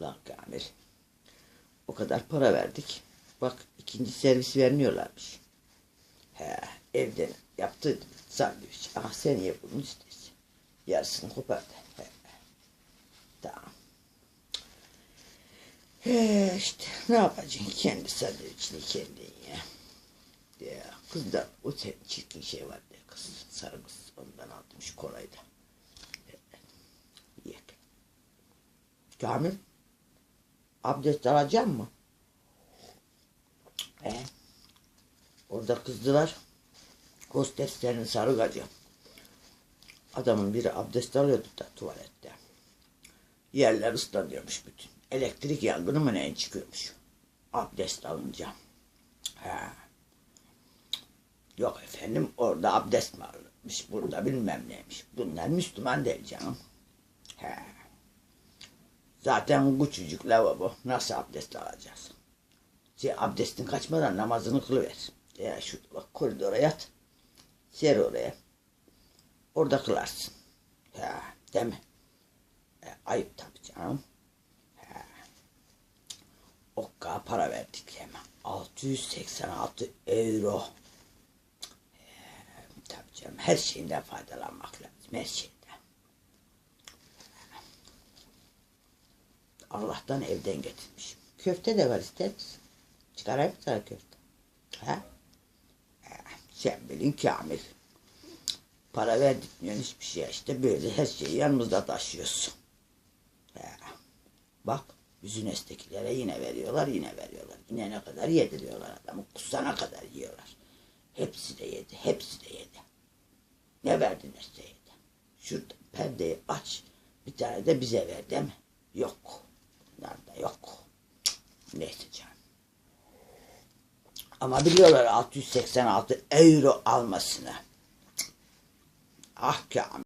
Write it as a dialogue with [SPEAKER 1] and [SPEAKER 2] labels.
[SPEAKER 1] Lan Kamil. O kadar para verdik. Bak ikinci servis vermiyorlarmış. He evden yaptı sandviç. Ah sen ye bunu istersen. Yarısını kopardı. He. Tamam. He işte ne yapacaksın kendi sandviçini kendin ya. Ya kız da o sen çirkin şey var ya kız sarı kız ondan aldım şu kolayı da. He. Ye. Kamil abdest alacak mı? He. Orada kızdılar. Hosteslerin sarı gacı. Adamın biri abdest alıyordu da tuvalette. Yerler ıslanıyormuş bütün. Elektrik yangını mı ne çıkıyormuş. Abdest alınca. He. Yok efendim orada abdest mi alınmış burada bilmem neymiş. Bunlar Müslüman değil canım. He. Zaten küçücük lavabo. Nasıl abdest alacağız? Şey, abdestin kaçmadan namazını kılıver. Ya şu bak koridora yat. Ser oraya. Orada kılarsın. Ya değil mi? E, ayıp tabii canım. Ha. Okka para verdik hemen. 686 euro. E, tabii canım her şeyinden faydalanmak lazım. Her şeyden. Allah'tan evden getirmiş. Köfte de var ister misin? Çıkarayım sana köfte? Ha? Sen bilin Kamil. Para verdik diyorsun hiçbir şey işte böyle her şeyi yanımızda taşıyorsun. Ha. Bak Büzünes'tekilere yine veriyorlar yine veriyorlar. Yine ne kadar yediriyorlar adamı kusana kadar yiyorlar. Hepsi de yedi hepsi de yedi. Ne verdin yedi. Şurada perdeyi aç bir tane de bize ver değil mi? Yok. Bunlarda yok. Neyse canım. Ama biliyorlar 686 euro almasını. Ah Kamil.